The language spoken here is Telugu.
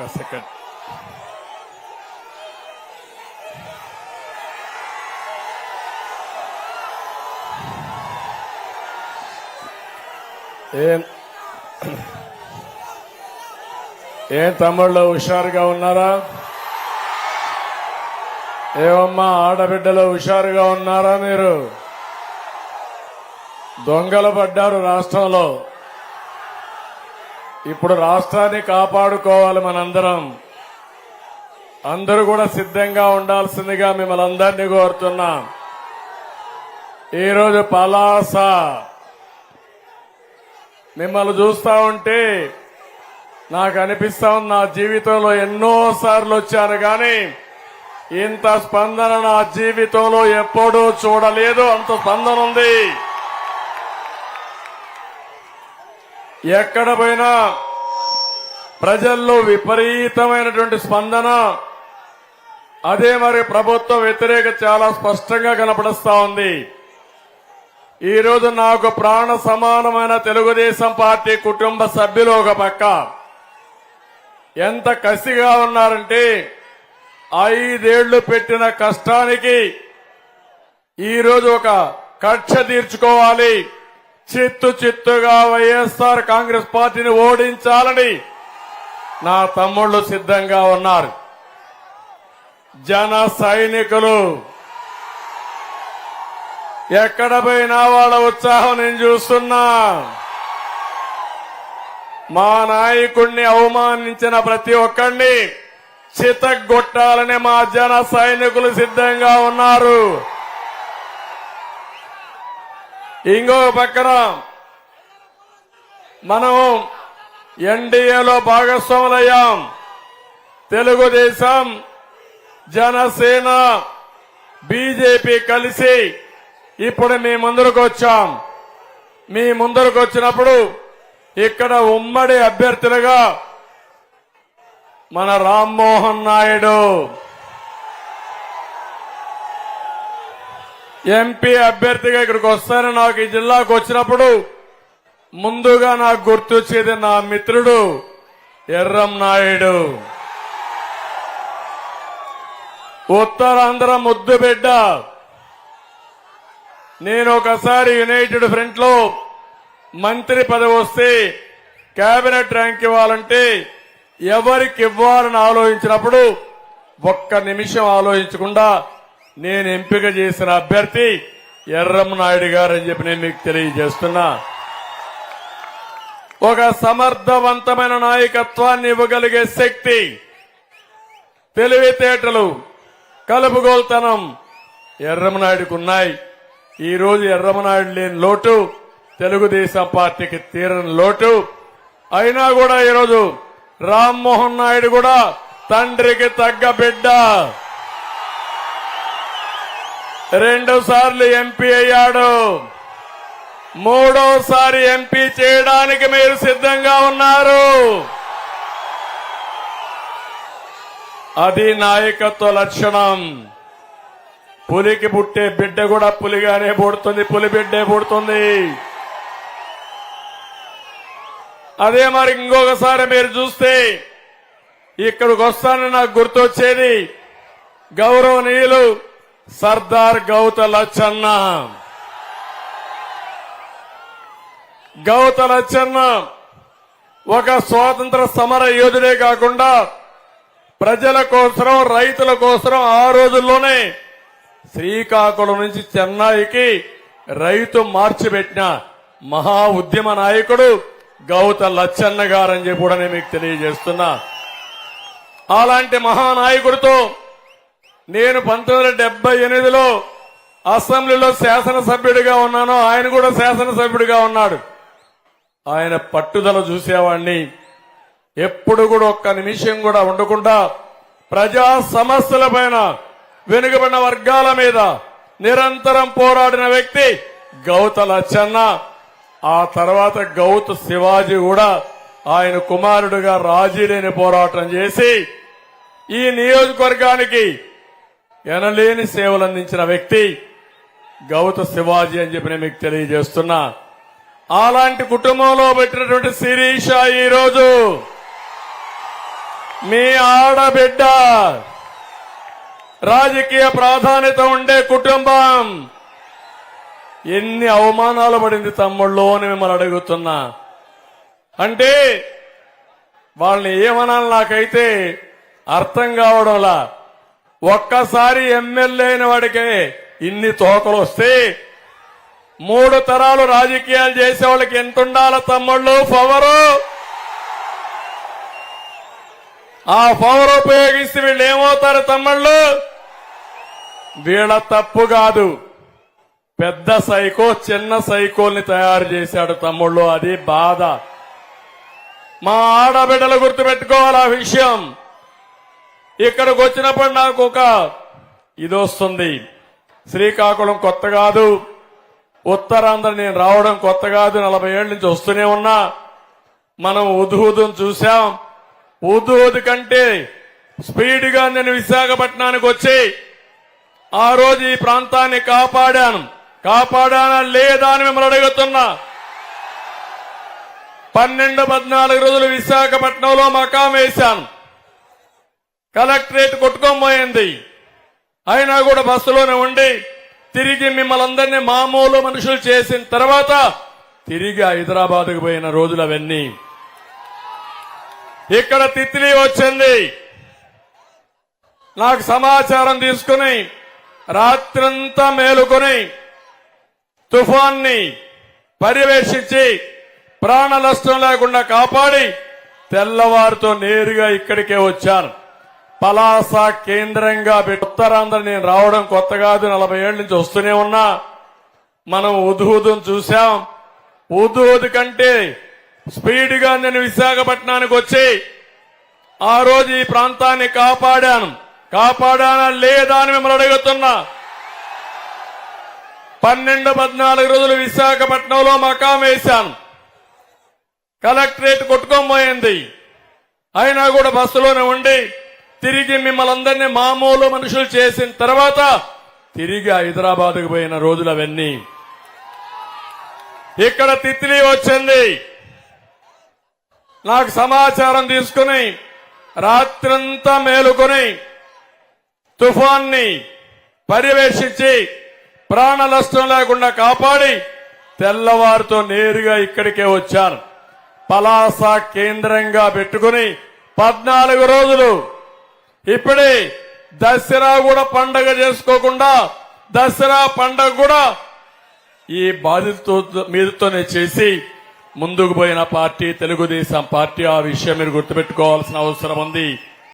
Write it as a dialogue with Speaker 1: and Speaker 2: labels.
Speaker 1: ఒక్క సెకండ్ ఏం? ఏం తమ్ముళ్ళు హుషారుగా ఉన్నారా? ఏమమ్మా ఆడబిడ్డలు హుషారుగా ఉన్నారా మీరు? దొంగలు పడ్డారు రాష్ట్రంలో. ఇప్పుడు రాష్ట్రాన్ని కాపాడుకోవాలి మనందరం. అందరూ కూడా సిద్ధంగా ఉండాల్సిందిగా మిమ్మల్ని అందరినీ కోరుతున్నాం. ఈరోజు పలాస. మిమ్మల్ని చూస్తా ఉంటే నాకు అనిపిస్తా ఉంది నా జీవితంలో ఎన్నోసార్లు వచ్చాను కానీ ఇంత స్పందన నా జీవితంలో ఎప్పుడూ చూడలేదు అంత స్పందన ఉంది. ఎక్కడ పోయినా ప్రజల్లో విపరీతమైనటువంటి స్పందన. అదే మరి ప్రభుత్వ వ్యతిరేక చాలా స్పష్టంగా కనపడుస్తా ఉంది. ఈరోజు నాకు ప్రాణ సమానమైన తెలుగుదేశం పార్టీ కుటుంబ సభ్యులు ఒక పక్క. ఎంత కసిగా ఉన్నారంటే ఐదేళ్ళు పెట్టిన కష్టానికి ఈరోజు ఒక కక్ష తీర్చుకోవాలి. చిత్తు చిత్తుగా వైఎస్ఆర్ కాంగ్రెస్ పార్టీని ఓడించాలని నా తమ్ముళ్ళు సిద్ధంగా ఉన్నారు. జన సైనికులు ఎక్కడ పోయినా వాళ్ళ ఉత్సాహం నేను చూస్తున్నా. మా నాయకుణ్ణి అవమానించిన ప్రతి ఒక్కరిని చితగొట్టాలని మా జన సైనికులు సిద్ధంగా ఉన్నారు. ఇంకో పక్కన మనం ఎన్డీఏలో భాగస్వాములయ్యాం. తెలుగుదేశం జనసేన బీజేపీ కలిసి ఇప్పుడు మీ ముందరకు వచ్చాం. మీ ముందరకు వచ్చినప్పుడు ఇక్కడ ఉమ్మడి అభ్యర్థులుగా మన రామ్మోహన్ నాయుడు. ఎంపీ అభ్యర్థిగా ఇక్కడికి వస్తానని నాకు ఈ జిల్లాకు వచ్చినప్పుడు ముందుగా నాకు గుర్తొచ్చేది నా మిత్రుడు ఎర్రం నాయుడు. ఉత్తరాంధ్ర ముద్దు బిడ్డ. నేను ఒకసారి యునైటెడ్ ఫ్రంట్లో మంత్రి పదవి వస్తే కేబినెట్ ర్యాంక్ ఇవ్వాలంటే ఎవరికి ఇవ్వాలని ఆలోచించినప్పుడు ఒక్క నిమిషం ఆలోచించకుండా నేను ఎంపిక చేసిన అభ్యర్థి ఎర్రమనాయుడు గారు అని చెప్పి నేను మీకు తెలియజేస్తున్నా. ఒక సమర్థవంతమైన నాయకత్వాన్ని ఇవ్వగలిగే శక్తి తెలివితేటలు కలుపుగోల్తనం ఎర్రమనాయుడికి ఉన్నాయి. ఈరోజు ఎర్రమనాయుడు లేని లోటు తెలుగుదేశం పార్టీకి తీరని లోటు. అయినా కూడా ఈరోజు రామ్మోహన్ నాయుడు కూడా తండ్రికి తగ్గ బిడ్డ. రెండు సార్లు ఎంపీ అయ్యాడు. మూడోసారి ఎంపీ చేయడానికి మీరు సిద్ధంగా ఉన్నారు. అది నాయకత్వ లక్షణం. పులికి పుట్టే బిడ్డ కూడా పులిగానే పుడుతుంది పులి బిడ్డే పుడుతుంది. అదే మరి ఇంకొకసారి మీరు చూస్తే ఇక్కడికి వస్తానని నాకు గుర్తొచ్చేది. గౌరవనీయులు సర్దార్ గౌత లచ్చన్న గౌత లచ్చన్న ఒక స్వాతంత్ర సమర యోధుడే కాకుండా ప్రజల కోసరం రైతుల కోసరం ఆ రోజుల్లోనే శ్రీకాకుళం నుంచి చెన్నైకి రైతు మార్చి పెట్టిన మహా ఉద్యమ నాయకుడు గౌత లచ్చన్న గారని చెప్పి కూడా నేను మీకు తెలియజేస్తున్నా. అలాంటి మహానాయకుడితో నేను పంతొమ్మిది వందల డెబ్బై ఎనిమిదిలో అసెంబ్లీలో శాసనసభ్యుడిగా ఉన్నాను ఆయన కూడా శాసనసభ్యుడిగా ఉన్నాడు. ఆయన పట్టుదల చూసేవాడిని ఎప్పుడు కూడా ఒక్క నిమిషం కూడా ఉండకుండా ప్రజా సమస్యల పైన వెనుకబడిన వర్గాల మీద నిరంతరం పోరాడిన వ్యక్తి గౌత లచ్చన్న. ఆ తర్వాత గౌత శివాజీ కూడా ఆయన కుమారుడుగా రాజీ లేని పోరాటం చేసి ఈ నియోజకవర్గానికి ఎనలేని సేవలు అందించిన వ్యక్తి గౌత శివాజీ అని చెప్పి నేను మీకు తెలియజేస్తున్నా. అలాంటి కుటుంబంలో పెట్టినటువంటి శిరీష ఈరోజు మీ ఆడబిడ్డ రాజకీయ ప్రాధాన్యత ఉండే కుటుంబం. ఎన్ని అవమానాలు పడింది తమ్ముళ్ళు అని మిమ్మల్ని అడుగుతున్నా. అంటే వాళ్ళని ఏమనాలి నాకైతే అర్థం కావడంలా ఒక్కసారి ఎమ్మెల్యే అయిన వాడికే ఇన్ని తోకలు వస్తే మూడు తరాలు రాజకీయాలు చేసే వాళ్ళకి ఎంత ఉండాల తమ్ముళ్ళు? పవరు. ఆ పవర్ ఉపయోగిస్తే వీళ్ళు ఏమవుతారు తమ్ముళ్ళు? వీళ్ళ తప్పు కాదు. పెద్ద సైకో చిన్న సైకోల్ని తయారు చేశాడు తమ్ముళ్ళు. అది బాధ. మా ఆడబిడ్డలు గుర్తుపెట్టుకోవాలి ఆ విషయం. ఇక్కడికి వచ్చినప్పుడు నాకు ఒక ఇది వస్తుంది. శ్రీకాకుళం కొత్త కాదు. ఉత్తరాంధ్ర నేను రావడం కొత్త కాదు. నలభై ఏళ్ళ నుంచి వస్తూనే ఉన్నా. మనం ఉదుహుదును చూశాం. ఉదుహుదు కంటే స్పీడ్గా నేను విశాఖపట్నానికి వచ్చి ఆ రోజు ఈ ప్రాంతాన్ని కాపాడాను. కాపాడానా లేదా అని మిమ్మల్ని అడుగుతున్నా. పన్నెండు పద్నాలుగు రోజులు విశాఖపట్నంలో మకాం వేశాను. కలెక్టరేట్ కొట్టుకోబోయింది. అయినా కూడా బస్సులోనే ఉండి తిరిగి మిమ్మల్ని అందరినీ మామూలు మనుషులు చేసిన తర్వాత తిరిగి హైదరాబాద్కు పోయిన రోజులు అవన్నీ ఇక్కడ తిత్లీ వచ్చింది. నాకు సమాచారం తీసుకుని రాత్రంతా మేలుకొని తుఫాన్ని పర్యవేక్షించి ప్రాణ నష్టం లేకుండా కాపాడి తెల్లవారితో నేరుగా ఇక్కడికే వచ్చాను. పలాస కేంద్రంగా ఉత్తరాంధ్ర నేను రావడం కొత్త కాదు నలభై ఏళ్ళ నుంచి వస్తూనే ఉన్నా. మనం ఉదుహుదును చూశాం. ఉదుహుదు కంటే స్పీడ్గా నేను విశాఖపట్నానికి వచ్చి ఆ రోజు ఈ ప్రాంతాన్ని కాపాడాను. కాపాడానా లేదా అని మిమ్మల్ని అడుగుతున్నా. పన్నెండు పద్నాలుగు రోజులు విశాఖపట్నంలో మకాం వేశాను. కలెక్టరేట్ కొట్టుకోబోయింది అయినా కూడా బస్సులోనే ఉండి తిరిగి మిమ్మల్ని అందరినీ మామూలు మనుషులు చేసిన తర్వాత తిరిగి హైదరాబాద్కు పోయిన రోజులు అవన్నీ. ఇక్కడ తిత్లీ వచ్చింది. నాకు సమాచారం తీసుకుని రాత్రంతా మేలుకొని తుఫాన్ని పర్యవేక్షించి ప్రాణ నష్టం లేకుండా కాపాడి తెల్లవారితో నేరుగా ఇక్కడికే వచ్చాను. పలాస కేంద్రంగా పెట్టుకుని పద్నాలుగు రోజులు ఇప్పుడే దసరా కూడా పండగ చేసుకోకుండా దసరా పండగ కూడా ఈ బాధిత మీదతోనే చేసి ముందుకు పోయిన పార్టీ తెలుగుదేశం పార్టీ ఆ విషయం మీరు గుర్తుపెట్టుకోవాల్సిన అవసరం ఉంది.